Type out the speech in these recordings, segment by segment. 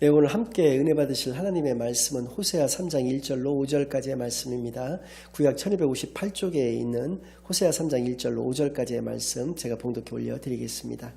네, 오늘 함께 은혜 받으실 하나님의 말씀은 호세아 3장 1절로 5절까지의 말씀입니다. 구약 1258쪽에 있는 호세아 3장 1절로 5절까지의 말씀 제가 봉독해 올려드리겠습니다.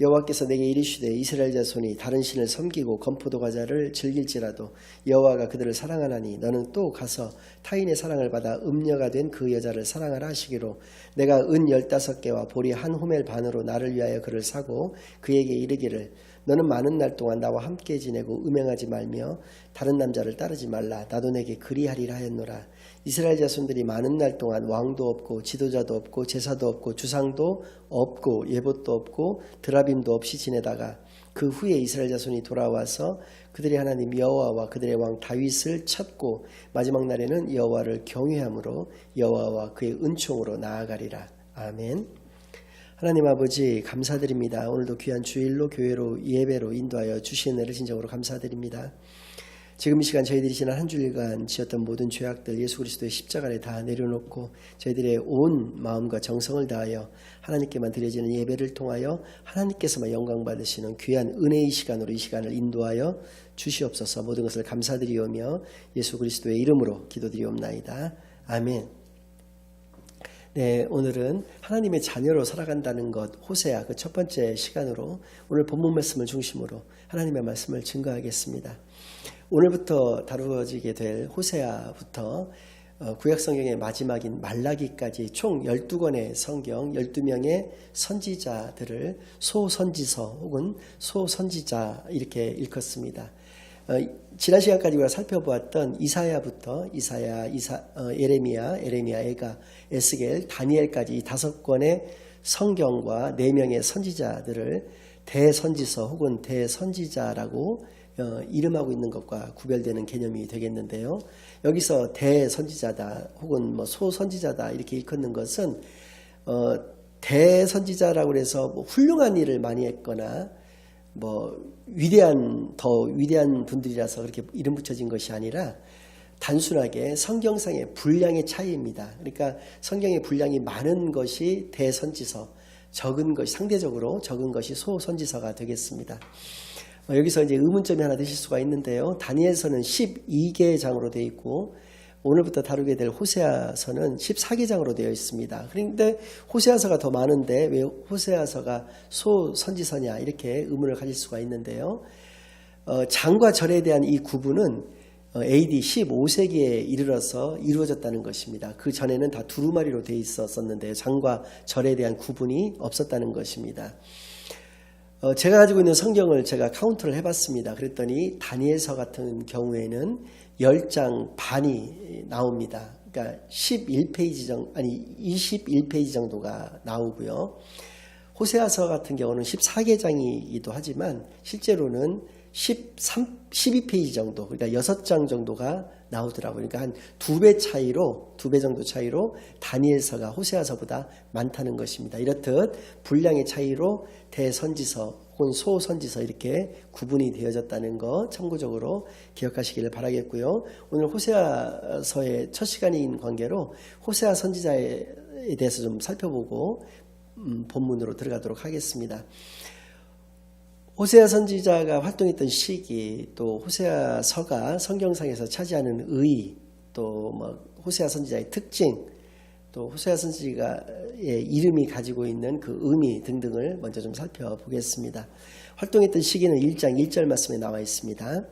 여호와께서 내게 이르시되 이스라엘 자손이 다른 신을 섬기고 건포도 과자를 즐길지라도 여호와가 그들을 사랑하나니 너는 또 가서 타인의 사랑을 받아 음녀가 된 그 여자를 사랑하라 하시기로 내가 은 열다섯 개와 보리 한 호멜 반으로 나를 위하여 그를 사고 그에게 이르기를 너는 많은 날 동안 나와 함께 지내고 음행하지 말며 다른 남자를 따르지 말라. 나도 내게 그리하리라 하였노라. 이스라엘 자손들이 많은 날 동안 왕도 없고 지도자도 없고 제사도 없고 주상도 없고 예봇도 없고 드라빔도 없이 지내다가 그 후에 이스라엘 자손이 돌아와서 그들의 하나님 여호와와 그들의 왕 다윗을 찾고 마지막 날에는 여호와를 경외함으로 여호와와 그의 은총으로 나아가리라. 아멘. 하나님 아버지 감사드립니다. 오늘도 귀한 주일로 교회로 예배로 인도하여 주신 은혜를 진정으로 감사드립니다. 지금 이 시간 저희들이 지난 한 주일간 지었던 모든 죄악들 예수 그리스도의 십자가에 다 내려놓고 저희들의 온 마음과 정성을 다하여 하나님께만 드려지는 예배를 통하여 하나님께서만 영광 받으시는 귀한 은혜의 시간으로 이 시간을 인도하여 주시옵소서 모든 것을 감사드리오며 예수 그리스도의 이름으로 기도드리옵나이다. 아멘. 네, 오늘은 하나님의 자녀로 살아간다는 것, 호세아 그 첫 번째 시간으로 오늘 본문 말씀을 중심으로 하나님의 말씀을 증거하겠습니다. 오늘부터 다루어지게 될 호세아부터 어, 구약 성경의 마지막인 말라기까지 총 12권의 성경, 12명의 선지자들을 소선지서 혹은 소선지자 이렇게 일컫습니다. 어, 지난 시간까지 우리가 살펴보았던 이사야부터 이사야, 이사, 어, 에레미야, 에레미야, 에가, 에스겔, 다니엘까지 이 다섯 권의 성경과 네 명의 선지자들을 대선지서 혹은 대선지자라고 어, 이름하고 있는 것과 구별되는 개념이 되겠는데요. 여기서 대선지자다 혹은 뭐 소선지자다 이렇게 일컫는 것은 어, 대선지자라고 해서 뭐 훌륭한 일을 많이 했거나 뭐 위대한 더 위대한 분들이라서 그렇게 이름 붙여진 것이 아니라 단순하게 성경상의 분량의 차이입니다. 그러니까 성경의 분량이 많은 것이 대선지서, 적은 것이 상대적으로 적은 것이 소선지서가 되겠습니다. 어, 여기서 이제 의문점이 하나 되실 수가 있는데요. 다니엘서는 12개 장으로 되어 있고 오늘부터 다루게 될 호세아서는 14개장으로 되어 있습니다. 그런데 호세아서가 더 많은데 왜 호세아서가 소선지서냐 이렇게 의문을 가질 수가 있는데요. 어, 장과 절에 대한 이 구분은 어, AD 15세기에 이르러서 이루어졌다는 것입니다. 그 전에는 다 두루마리로 되어 있었었는데요. 장과 절에 대한 구분이 없었다는 것입니다. 어, 제가 가지고 있는 성경을 제가 카운트를 해봤습니다. 그랬더니 다니엘서 같은 경우에는 10장 반이 나옵니다. 그러니까 11페이지 정도, 아니 21페이지 정도가 나오고요. 호세아서 같은 경우는 14개장이기도 하지만 실제로는 13, 12페이지 정도, 그러니까 6장 정도가 나오더라고요. 그러니까 한 두 배 차이로, 두 배 정도 차이로 다니엘서가 호세아서보다 많다는 것입니다. 이렇듯 분량의 차이로 대선지서 혹은 소선지서 이렇게 구분이 되어졌다는 거 참고적으로 기억하시기를 바라겠고요. 오늘 호세아서의 첫 시간인 관계로 호세아 선지자에 대해서 좀 살펴보고 음, 본문으로 들어가도록 하겠습니다. 호세아 선지자가 활동했던 시기, 또 호세아서가 성경상에서 차지하는 의, 또뭐 호세아 선지자의 특징, 또 호세아 선지자의 이름이 가지고 있는 그 의미 등등을 먼저 좀 살펴보겠습니다. 활동했던 시기는 1장 1절 말씀에 나와 있습니다.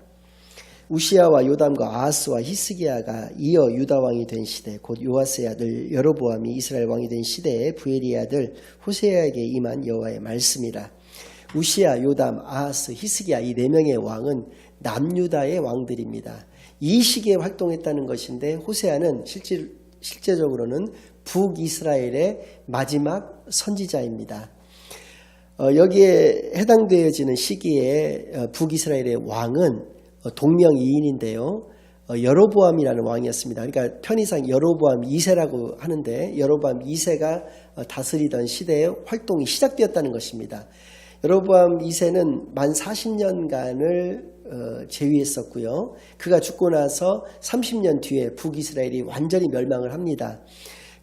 우시아와 요담과 아하스와 히스기야가 이어 유다 왕이 된 시대 곧 요아스의 아들 여로보암이 이스라엘 왕이 된 시대에 부엘리의 아들 호세아에게 임한 여호와의 말씀이라 우시아, 요담, 아하스, 히스기야 이 네 명의 왕은 남유다의 왕들입니다. 이 시기에 활동했다는 것인데 호세아는 실제, 실제적으로는 북이스라엘의 마지막 선지자입니다. 어, 여기에 해당되어지는 시기에 어, 북이스라엘의 왕은 어, 동명이인인데요. 어, 여로보암이라는 왕이었습니다. 그러니까 편의상 여로보암 2세라고 하는데 여로보암 2세가 어, 다스리던 시대에 활동이 시작되었다는 것입니다. 여로보암 2세는 만 40년간을 어, 제위했었고요. 그가 죽고 나서 30년 뒤에 북이스라엘이 완전히 멸망을 합니다.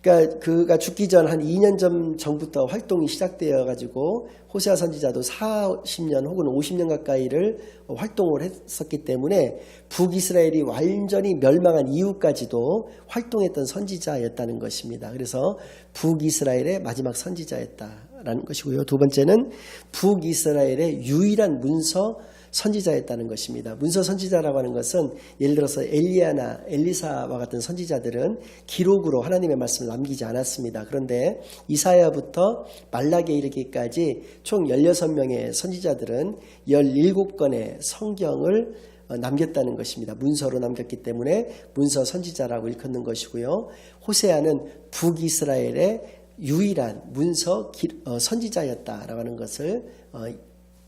그러니까 그가 죽기 전 한 2년 전 전부터 활동이 시작되어 가지고 호세아 선지자도 40년 혹은 50년 가까이를 활동을 했었기 때문에 북이스라엘이 완전히 멸망한 이후까지도 활동했던 선지자였다는 것입니다. 그래서 북이스라엘의 마지막 선지자였다 라는 것이고요. 두 번째는 북이스라엘의 유일한 문서 선지자였다는 것입니다. 문서 선지자라고 하는 것은 예를 들어서 엘리야나 엘리사와 같은 선지자들은 기록으로 하나님의 말씀을 남기지 않았습니다. 그런데 이사야부터 말라기에 이르기까지 총 16명의 선지자들은 17권의 성경을 어, 남겼다는 것입니다. 문서로 남겼기 때문에 문서 선지자라고 일컫는 것이고요. 호세아는 북이스라엘의 유일한 문서 기- 어, 선지자였다라고 하는 것을 어,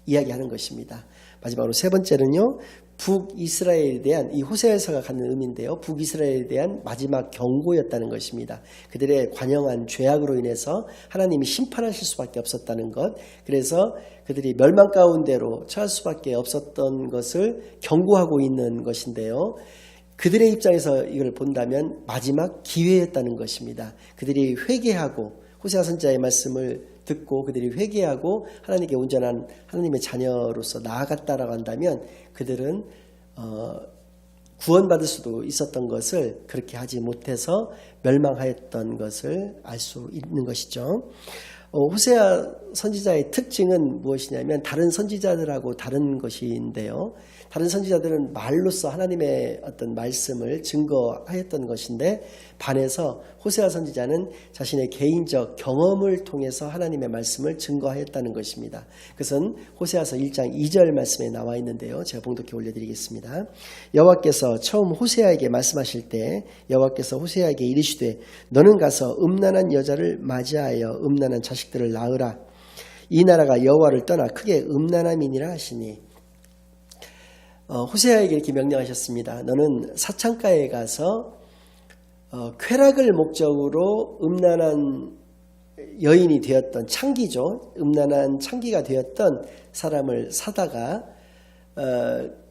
이야기하는 것입니다. 마지막으로 세 번째는요. 북이스라엘에 대한 이 호세아서가 갖는 의미인데요. 북이스라엘에 대한 마지막 경고였다는 것입니다. 그들의 관영한 죄악으로 인해서 하나님이 심판하실 수밖에 없었다는 것. 그래서 그들이 멸망 가운데로 처할 수밖에 없었던 것을 경고하고 있는 것인데요. 그들의 입장에서 이걸 본다면 마지막 기회였다는 것입니다. 그들이 회개하고 호세아 선지자의 말씀을 듣고 그들이 회개하고 하나님께 온전한 하나님의 자녀로서 나아갔다라고 한다면 그들은 어, 구원받을 수도 있었던 것을 그렇게 하지 못해서 멸망하였던 것을 알 수 있는 것이죠. 어, 호세아 선지자의 특징은 무엇이냐면 다른 선지자들하고 다른 것인데요. 다른 선지자들은 말로써 하나님의 어떤 말씀을 증거하였던 것인데 반해서 호세아 선지자는 자신의 개인적 경험을 통해서 하나님의 말씀을 증거하였다는 것입니다. 그것은 호세아서 1장 2절 말씀에 나와 있는데요. 제가 봉독해 올려드리겠습니다. 여호와께서 처음 호세아에게 말씀하실 때 여호와께서 호세아에게 이르시되 너는 가서 음란한 여자를 맞이하여 음란한 자식들을 낳으라. 이 나라가 여호와를 떠나 크게 음란함이니라 하시니 어, 호세아에게 이렇게 명령하셨습니다. 너는 사창가에 가서 어, 쾌락을 목적으로 음란한 여인이 되었던 창기죠. 음란한 창기가 되었던 사람을 사다가 어,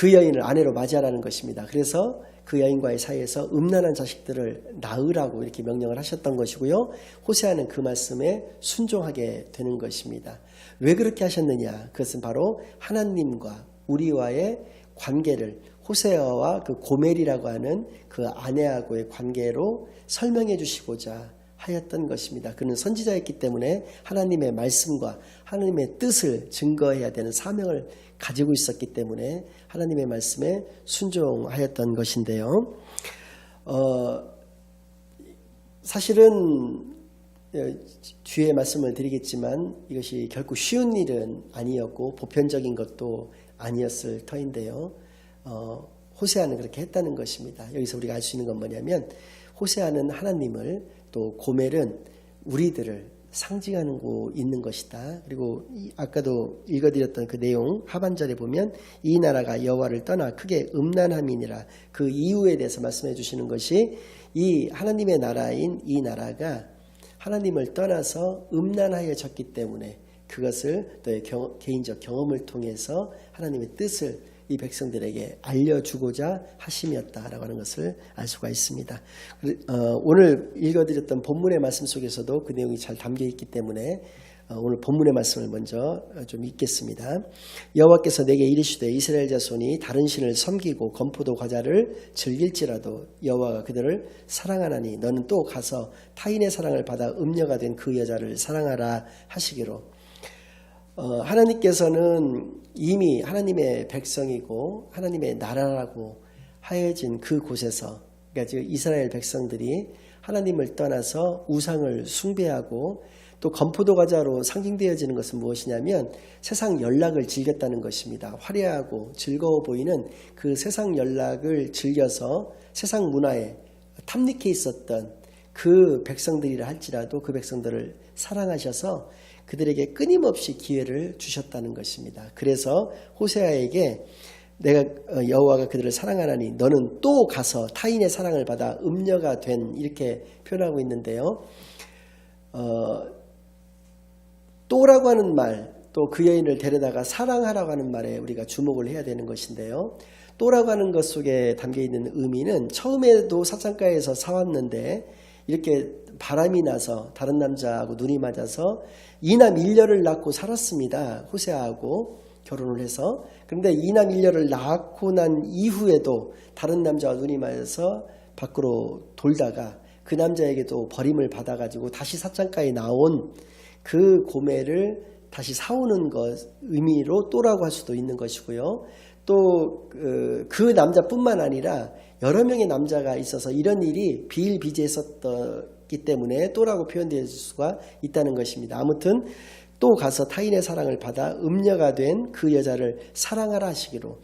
그 여인을 아내로 맞이하라는 것입니다. 그래서 그 여인과의 사이에서 음란한 자식들을 낳으라고 이렇게 명령을 하셨던 것이고요. 호세아는 그 말씀에 순종하게 되는 것입니다. 왜 그렇게 하셨느냐? 그것은 바로 하나님과 우리와의 관계를 호세아와 그 고멜이라고 하는 그 아내하고의 관계로 설명해 주시고자 하였던 것입니다. 그는 선지자였기 때문에 하나님의 말씀과 하나님의 뜻을 증거해야 되는 사명을 가지고 있었기 때문에 하나님의 말씀에 순종하였던 것인데요. 어, 사실은 어, 뒤에 말씀을 드리겠지만 이것이 결코 쉬운 일은 아니었고 보편적인 것도 아니었을 터인데요. 어, 호세아는 그렇게 했다는 것입니다. 여기서 우리가 알 수 있는 건 뭐냐면 호세아는 하나님을 또 고멜은 우리들을 상징하는 고 있는 것이다. 그리고 이 아까도 읽어드렸던 그 내용 하반절에 보면 이 나라가 여호와를 떠나 크게 음란함이니라 그 이유에 대해서 말씀해 주시는 것이 이 하나님의 나라인 이 나라가 하나님을 떠나서 음란하여졌기 때문에 그것을 너의 경- 개인적 경험을 통해서 하나님의 뜻을 이 백성들에게 알려주고자 하심이었다라고 하는 것을 알 수가 있습니다. 어, 오늘 읽어드렸던 본문의 말씀 속에서도 그 내용이 잘 담겨 있기 때문에 어, 오늘 본문의 말씀을 먼저 어, 좀 읽겠습니다. 여호와께서 내게 이르시되 이스라엘 자손이 다른 신을 섬기고 건포도 과자를 즐길지라도 여호와가 그들을 사랑하나니 너는 또 가서 타인의 사랑을 받아 음녀가 된 그 여자를 사랑하라 하시기로 어, 하나님께서는 이미 하나님의 백성이고 하나님의 나라라고 하여진 그 곳에서 그러니까 지금 이스라엘 백성들이 하나님을 떠나서 우상을 숭배하고 또 건포도 과자로 상징되어지는 것은 무엇이냐면 세상 연락을 즐겼다는 것입니다. 화려하고 즐거워 보이는 그 세상 연락을 즐겨서 세상 문화에 탐닉해 있었던 그 백성들이라 할지라도 그 백성들을 사랑하셔서 그들에게 끊임없이 기회를 주셨다는 것입니다. 그래서 호세아에게 내가 어, 여호와가 그들을 사랑하나니 너는 또 가서 타인의 사랑을 받아 음녀가 된 이렇게 표현하고 있는데요. 어, 또라고 하는 말, 또 그 여인을 데려다가 사랑하라고 하는 말에 우리가 주목을 해야 되는 것인데요. 또라고 하는 것 속에 담겨 있는 의미는 처음에도 사창가에서 사왔는데 이렇게 바람이 나서 다른 남자하고 눈이 맞아서 이남 일녀를 낳고 살았습니다. 호세아하고 결혼을 해서 그런데 이남 일녀를 낳고 난 이후에도 다른 남자와 눈이 맞아서 밖으로 돌다가 그 남자에게도 버림을 받아가지고 다시 사창가에 나온 그 고매를 다시 사오는 것 의미로 또라고 할 수도 있는 것이고요. 또그 남자뿐만 아니라 여러 명의 남자가 있어서 이런 일이 비일비재했었 기 때문에 또라고 표현될 수가 있다는 것입니다. 아무튼 또 가서 타인의 사랑을 받아 음녀가 된 그 여자를 사랑하라 하시기로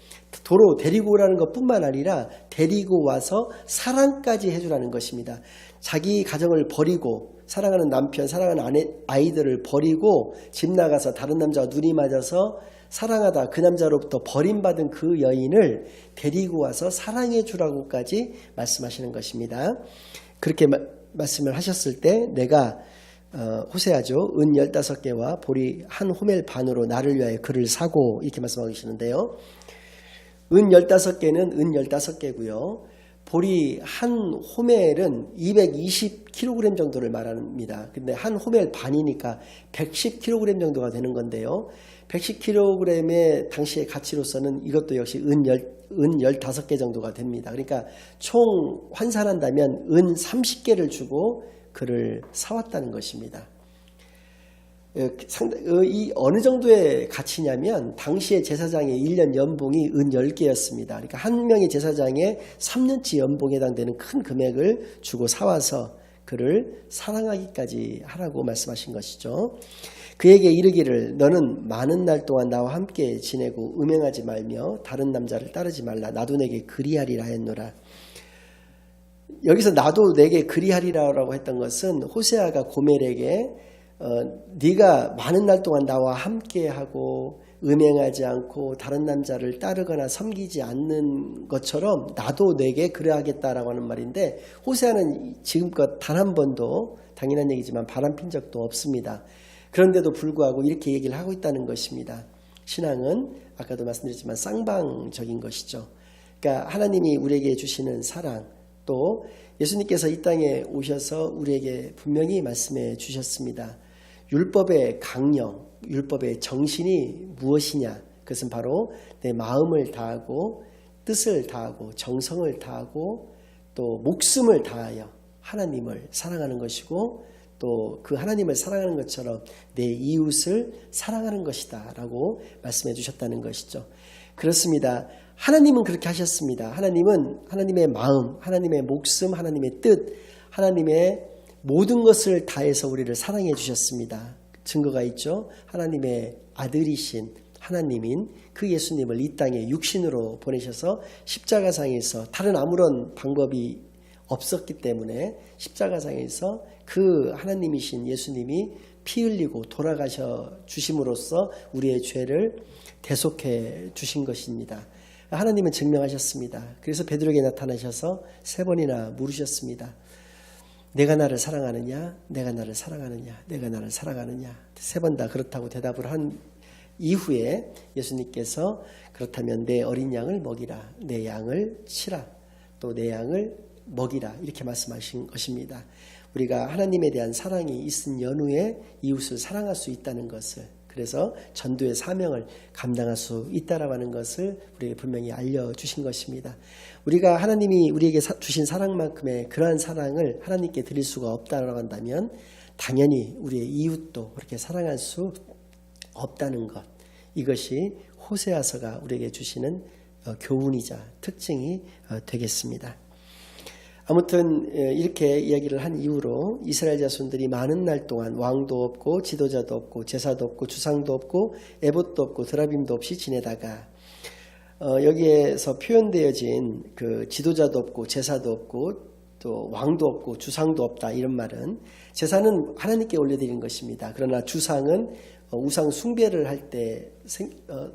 도로 데리고 오라는 것뿐만 아니라 데리고 와서 사랑까지 해주라는 것입니다. 자기 가정을 버리고 사랑하는 남편, 사랑하는 아내, 아이들을 버리고 집 나가서 다른 남자와 눈이 맞아서 사랑하다 그 남자로부터 버림받은 그 여인을 데리고 와서 사랑해 주라고까지 말씀하시는 것입니다. 그렇게 마, 말씀을 하셨을 때 내가 어, 호세아죠. 은 15개와 보리 한 호멜 반으로 나를 위하여 그를 사고 이렇게 말씀하고 계시는데요. 은 15개는 은 15개고요. 보리 한 호멜은 220kg 정도를 말합니다. 근데 한 호멜 반이니까 110kg 정도가 되는 건데요. 110kg의 당시의 가치로서는 이것도 역시 은, 열, 은 15개 정도가 됩니다. 그러니까 총 환산한다면 은 30개를 주고 그를 사왔다는 것입니다. 이 어느 정도의 가치냐면 당시의 제사장의 1년 연봉이 은 10개였습니다. 그러니까 한 명의 제사장의 3년치 연봉에 해당되는 큰 금액을 주고 사와서 그를 사랑하기까지 하라고 말씀하신 것이죠. 그에게 이르기를 너는 많은 날 동안 나와 함께 지내고 음행하지 말며 다른 남자를 따르지 말라 나도 내게 그리하리라 했노라. 여기서 나도 내게 그리하리라고 했던 것은 호세아가 고멜에게 어, 네가 많은 날 동안 나와 함께하고 음행하지 않고 다른 남자를 따르거나 섬기지 않는 것처럼 나도 내게 그래야겠다라고 하는 말인데 호세아는 지금껏 단 한 번도 당연한 얘기지만 바람핀 적도 없습니다. 그런데도 불구하고 이렇게 얘기를 하고 있다는 것입니다. 신앙은 아까도 말씀드렸지만 쌍방적인 것이죠. 그러니까 하나님이 우리에게 주시는 사랑 또 예수님께서 이 땅에 오셔서 우리에게 분명히 말씀해 주셨습니다. 율법의 강령, 율법의 정신이 무엇이냐? 그것은 바로 내 마음을 다하고 뜻을 다하고 정성을 다하고 또 목숨을 다하여 하나님을 사랑하는 것이고 또 그 하나님을 사랑하는 것처럼 내 이웃을 사랑하는 것이다 라고 말씀해 주셨다는 것이죠. 그렇습니다. 하나님은 그렇게 하셨습니다. 하나님은 하나님의 마음, 하나님의 목숨, 하나님의 뜻, 하나님의 모든 것을 다해서 우리를 사랑해 주셨습니다. 증거가 있죠. 하나님의 아들이신 하나님인 그 예수님을 이 땅에 육신으로 보내셔서 십자가상에서 다른 아무런 방법이 없었기 때문에 십자가상에서 그 하나님이신 예수님이 피 흘리고 돌아가셔 주심으로써 우리의 죄를 대속해 주신 것입니다. 하나님은 증명하셨습니다. 그래서 베드로에게 나타나셔서 세 번이나 물으셨습니다. 내가 나를 사랑하느냐? 내가 나를 사랑하느냐? 내가 나를 사랑하느냐? 세 번 다 그렇다고 대답을 한 이후에 예수님께서 그렇다면 내 어린 양을 먹이라. 내 양을 치라. 또 내 양을 먹이라. 이렇게 말씀하신 것입니다. 우리가 하나님에 대한 사랑이 있은 연후에 이웃을 사랑할 수 있다는 것을 그래서 전도의 사명을 감당할 수 있다라고 하는 것을 우리에게 분명히 알려주신 것입니다. 우리가 하나님이 우리에게 주신 사랑만큼의 그러한 사랑을 하나님께 드릴 수가 없다라고 한다면 당연히 우리의 이웃도 그렇게 사랑할 수 없다는 것. 이것이 호세아서가 우리에게 주시는 어, 교훈이자 특징이 어, 되겠습니다. 아무튼 이렇게 이야기를 한 이후로 이스라엘 자손들이 많은 날 동안 왕도 없고 지도자도 없고 제사도 없고 주상도 없고 에봇도 없고 드라빔도 없이 지내다가 어, 여기에서 표현되어진 그 지도자도 없고 제사도 없고 또 왕도 없고 주상도 없다 이런 말은 제사는 하나님께 올려드리는 것입니다. 그러나 주상은 어, 우상 숭배를 할때 어,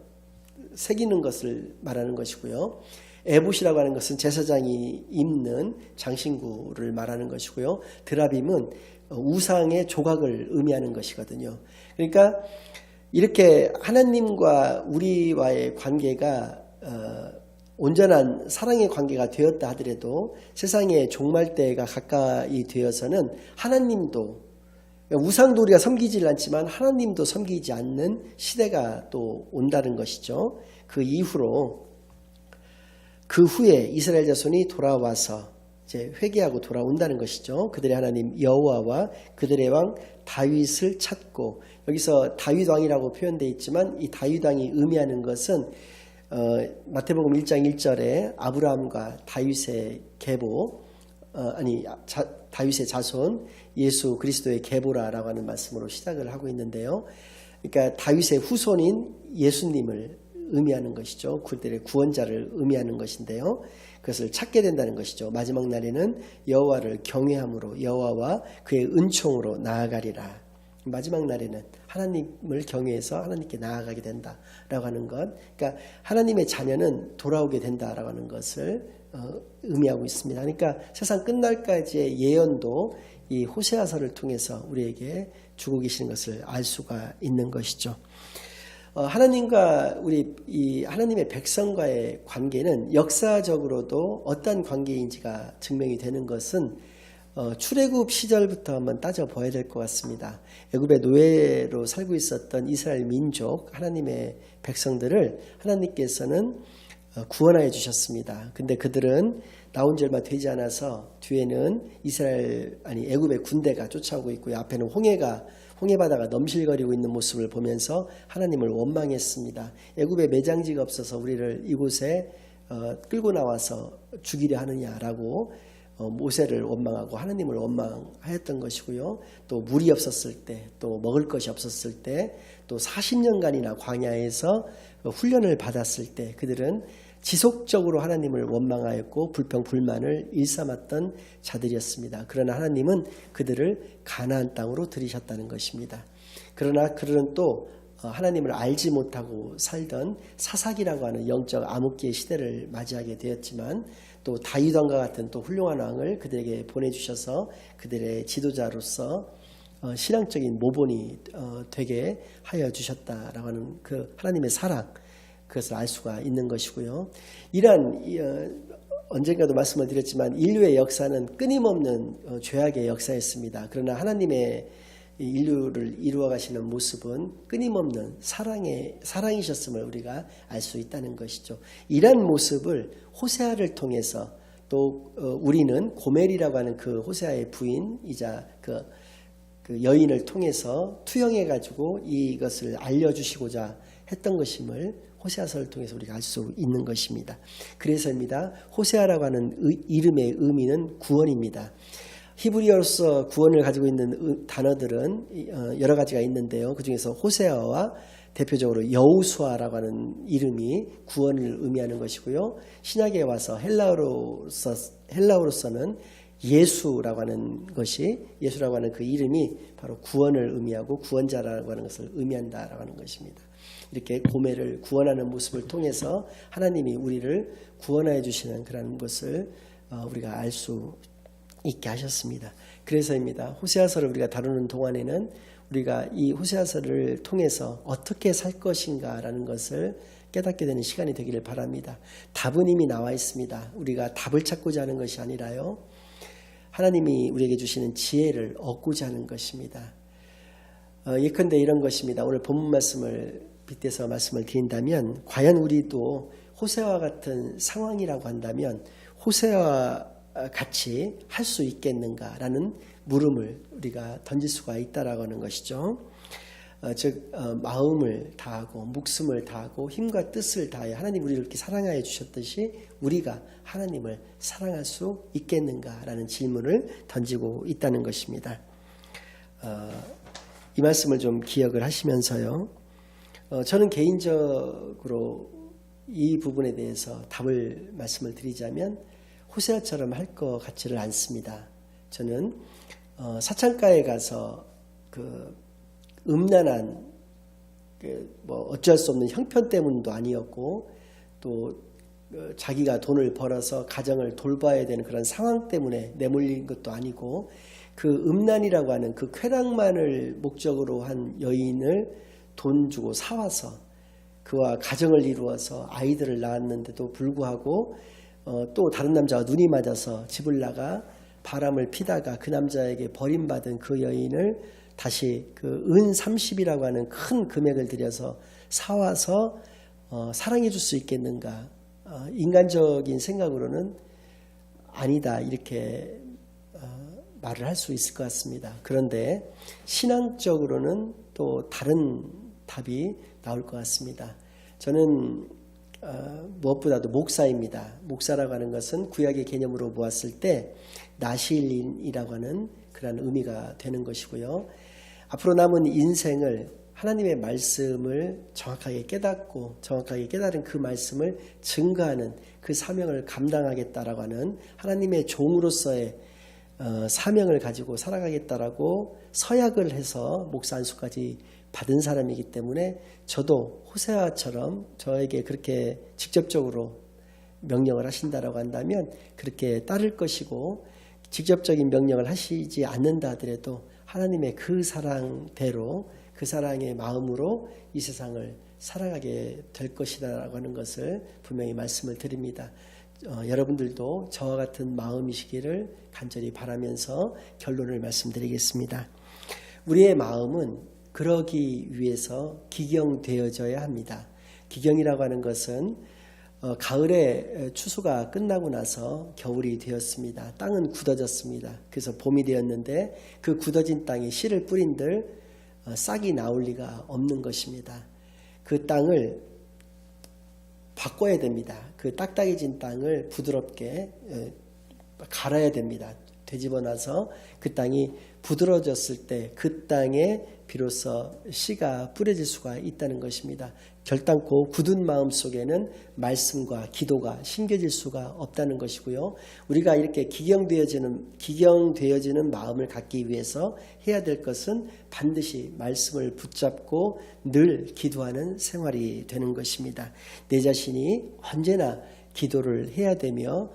새기는 것을 말하는 것이고요. 에봇이라고 하는 것은 제사장이 입는 장신구를 말하는 것이고요. 드라빔은 우상의 조각을 의미하는 것이거든요. 그러니까 이렇게 하나님과 우리와의 관계가 어, 온전한 사랑의 관계가 되었다 하더라도 세상의 종말 때가 가까이 되어서는 하나님도 우상도 우리가 섬기질 않지만 하나님도 섬기지 않는 시대가 또 온다는 것이죠. 그 이후로 그 후에 이스라엘 자손이 돌아와서 이제 회개하고 돌아온다는 것이죠. 그들의 하나님 여호와와 그들의 왕 다윗을 찾고 여기서 다윗 왕이라고 표현되어 있지만 이 다윗 왕이 의미하는 것은 어, 마태복음 1장 1절에 아브라함과 다윗의 계보 어, 아니 자, 다윗의 자손 예수 그리스도의 계보라라고 하는 말씀으로 시작을 하고 있는데요. 그러니까 다윗의 후손인 예수님을 의미하는 것이죠. 그들의 구원자를 의미하는 것인데요. 그것을 찾게 된다는 것이죠. 마지막 날에는 여호와를 경외함으로 여호와와 그의 은총으로 나아가리라. 마지막 날에는 하나님을 경외해서 하나님께 나아가게 된다라고 하는 것. 그러니까 하나님의 자녀는 돌아오게 된다라고 하는 것을 어, 의미하고 있습니다. 그러니까 세상 끝날까지의 예언도 이 호세아서를 통해서 우리에게 주고 계시는 것을 알 수가 있는 것이죠. 어, 하나님과 우리 이 하나님의 백성과의 관계는 역사적으로도 어떤 관계인지가 증명이 되는 것은 어, 출애굽 시절부터 한번 따져 봐야 될 것 같습니다. 애굽의 노예로 살고 있었던 이스라엘 민족 하나님의 백성들을 하나님께서는 어, 구원하여 주셨습니다. 근데 그들은 나온 지 얼마 되지 않아서 뒤에는 이스라엘 아니 애굽의 군대가 쫓아오고 있고요. 앞에는 홍해가 홍해 바다가 넘실거리고 있는 모습을 보면서 하나님을 원망했습니다. 애굽에 매장지가 없어서 우리를 이곳에 어, 끌고 나와서 죽이려 하느냐라고 어, 모세를 원망하고 하나님을 원망하였던 것이고요. 또 물이 없었을 때, 또 먹을 것이 없었을 때, 또 40년간이나 광야에서 훈련을 받았을 때 그들은 지속적으로 하나님을 원망하였고 불평 불만을 일삼았던 자들이었습니다. 그러나 하나님은 그들을 가나안 땅으로 들이셨다는 것입니다. 그러나 그들은 또 어, 하나님을 알지 못하고 살던 사사기라고 하는 영적 암흑기의 시대를 맞이하게 되었지만 또 다윗 왕과 같은 또 훌륭한 왕을 그들에게 보내주셔서 그들의 지도자로서 어, 신앙적인 모본이 어, 되게 하여 주셨다라고 하는 그 하나님의 사랑 그것을 알 수가 있는 것이고요. 이러한 언젠가도 말씀을 드렸지만 인류의 역사는 끊임없는 죄악의 역사였습니다. 그러나 하나님의 인류를 이루어 가시는 모습은 끊임없는 사랑의 사랑이셨음을 우리가 알 수 있다는 것이죠. 이러한 모습을 호세아를 통해서 또 우리는 고멜이라고 하는 그 호세아의 부인이자 그, 그 여인을 통해서 투영해 가지고 이것을 알려주시고자 했던 것임을 호세아서를 통해서 우리가 알 수 있는 것입니다. 그래서입니다. 호세아라고 하는 이름의 의미는 구원입니다. 히브리어로서 구원을 가지고 있는 단어들은 어, 여러 가지가 있는데요. 그 중에서 호세아와 대표적으로 여우수아라고 하는 이름이 구원을 의미하는 것이고요. 신약에 와서 헬라어로서 헬라어로서는 예수라고 하는 것이 예수라고 하는 그 이름이 바로 구원을 의미하고 구원자라고 하는 것을 의미한다라고 하는 것입니다. 이렇게 고매를 구원하는 모습을 통해서 하나님이 우리를 구원하여 주시는 그런 것을 어, 우리가 알 수 있게 하셨습니다. 그래서입니다. 호세아서를 우리가 다루는 동안에는 우리가 이 호세아서를 통해서 어떻게 살 것인가라는 것을 깨닫게 되는 시간이 되기를 바랍니다. 답은 이미 나와 있습니다. 우리가 답을 찾고자 하는 것이 아니라요. 하나님이 우리에게 주시는 지혜를 얻고자 하는 것입니다. 어, 예컨대 이런 것입니다. 오늘 본문 말씀을 빗대서 말씀을 드린다면 과연 우리도 호세와 같은 상황이라고 한다면 호세와 같이 할 수 있겠는가라는 물음을 우리가 던질 수가 있다라고 하는 것이죠. 어, 즉 어, 마음을 다하고 목숨을 다하고 힘과 뜻을 다해 하나님 우리를 이렇게 사랑하여 주셨듯이 우리가 하나님을 사랑할 수 있겠는가라는 질문을 던지고 있다는 것입니다. 어, 이 말씀을 좀 기억을 하시면서요. 어, 저는 개인적으로 이 부분에 대해서 답을 말씀을 드리자면 호세아처럼 할 것 같지를 않습니다. 저는 어, 사창가에 가서 그 음란한 그 뭐 어쩔 수 없는 형편 때문도 아니었고 또 어, 자기가 돈을 벌어서 가정을 돌봐야 되는 그런 상황 때문에 내몰린 것도 아니고 그 음란이라고 하는 그 쾌락만을 목적으로 한 여인을 돈 주고 사와서 그와 가정을 이루어서 아이들을 낳았는데도 불구하고 어, 또 다른 남자와 눈이 맞아서 집을 나가 바람을 피다가 그 남자에게 버림받은 그 여인을 다시 그 은 30이라고 하는 큰 금액을 들여서 사와서 어, 사랑해 줄 수 있겠는가? 어, 인간적인 생각으로는 아니다 이렇게 어, 말을 할 수 있을 것 같습니다. 그런데 신앙적으로는 또 다른 답이 나올 것 같습니다. 저는 어, 무엇보다도 목사입니다. 목사라고 하는 것은 구약의 개념으로 보았을 때 나실인이라고 하는 그런 의미가 되는 것이고요. 앞으로 남은 인생을 하나님의 말씀을 정확하게 깨닫고 정확하게 깨달은 그 말씀을 증거하는 그 사명을 감당하겠다라고 하는 하나님의 종으로서의 어, 사명을 가지고 살아가겠다라고 서약을 해서 목사 안수까지 받은 사람이기 때문에 저도 호세아처럼 저에게 그렇게 직접적으로 명령을 하신다라고 한다면 그렇게 따를 것이고 직접적인 명령을 하시지 않는다 하더라도 하나님의 그 사랑대로 그 사랑의 마음으로 이 세상을 살아가게 될 것이다라고 하는 것을 분명히 말씀을 드립니다. 어, 여러분들도 저와 같은 마음이시기를 간절히 바라면서 결론을 말씀드리겠습니다. 우리의 마음은 그러기 위해서 기경되어져야 합니다. 기경이라고 하는 것은 어, 가을에 추수가 끝나고 나서 겨울이 되었습니다. 땅은 굳어졌습니다. 그래서 봄이 되었는데 그 굳어진 땅에 씨를 뿌린들 어, 싹이 나올 리가 없는 것입니다. 그 땅을 바꿔야 됩니다. 그 딱딱해진 땅을 부드럽게 어, 갈아야 됩니다. 되집어 놔서 그 땅이 부드러졌을 때 그 땅에 비로소 씨가 뿌려질 수가 있다는 것입니다. 결단코 굳은 마음 속에는 말씀과 기도가 심겨질 수가 없다는 것이고요. 우리가 이렇게 기경되어지는 기경되어지는 마음을 갖기 위해서 해야 될 것은 반드시 말씀을 붙잡고 늘 기도하는 생활이 되는 것입니다. 내 자신이 언제나 기도를 해야 되며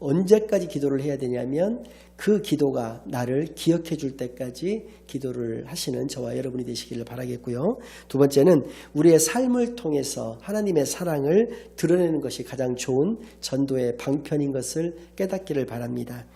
언제까지 기도를 해야 되냐면 그 기도가 나를 기억해 줄 때까지 기도를 하시는 저와 여러분이 되시기를 바라겠고요. 두 번째는 우리의 삶을 통해서 하나님의 사랑을 드러내는 것이 가장 좋은 전도의 방편인 것을 깨닫기를 바랍니다.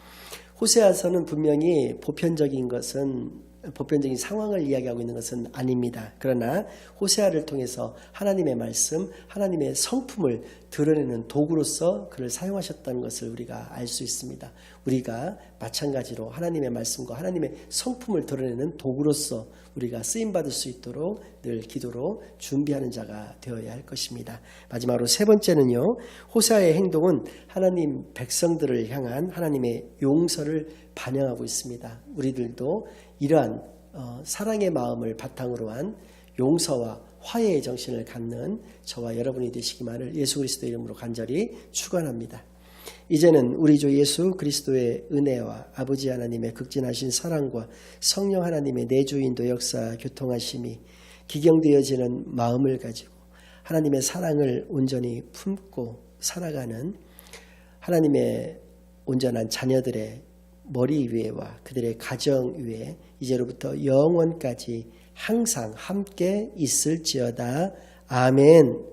호세아서는 분명히 보편적인 것은 보편적인 상황을 이야기하고 있는 것은 아닙니다. 그러나 호세아를 통해서 하나님의 말씀, 하나님의 성품을 드러내는 도구로서 그를 사용하셨다는 것을 우리가 알 수 있습니다. 우리가 마찬가지로 하나님의 말씀과 하나님의 성품을 드러내는 도구로서 우리가 쓰임 받을 수 있도록 늘 기도로 준비하는 자가 되어야 할 것입니다. 마지막으로 세 번째는요. 호세아의 행동은 하나님 백성들을 향한 하나님의 용서를 반영하고 있습니다. 우리들도 이러한 어, 사랑의 마음을 바탕으로 한 용서와 화해의 정신을 갖는 저와 여러분이 되시기만을 예수 그리스도 이름으로 간절히 축원합니다. 이제는 우리 주 예수 그리스도의 은혜와 아버지 하나님의 극진하신 사랑과 성령 하나님의 내주인도 역사 교통하심이 기경되어지는 마음을 가지고 하나님의 사랑을 온전히 품고 살아가는 하나님의 온전한 자녀들의 머리 위에와 그들의 가정 위에 이제로부터 영원까지 항상 함께 있을지어다. 아멘.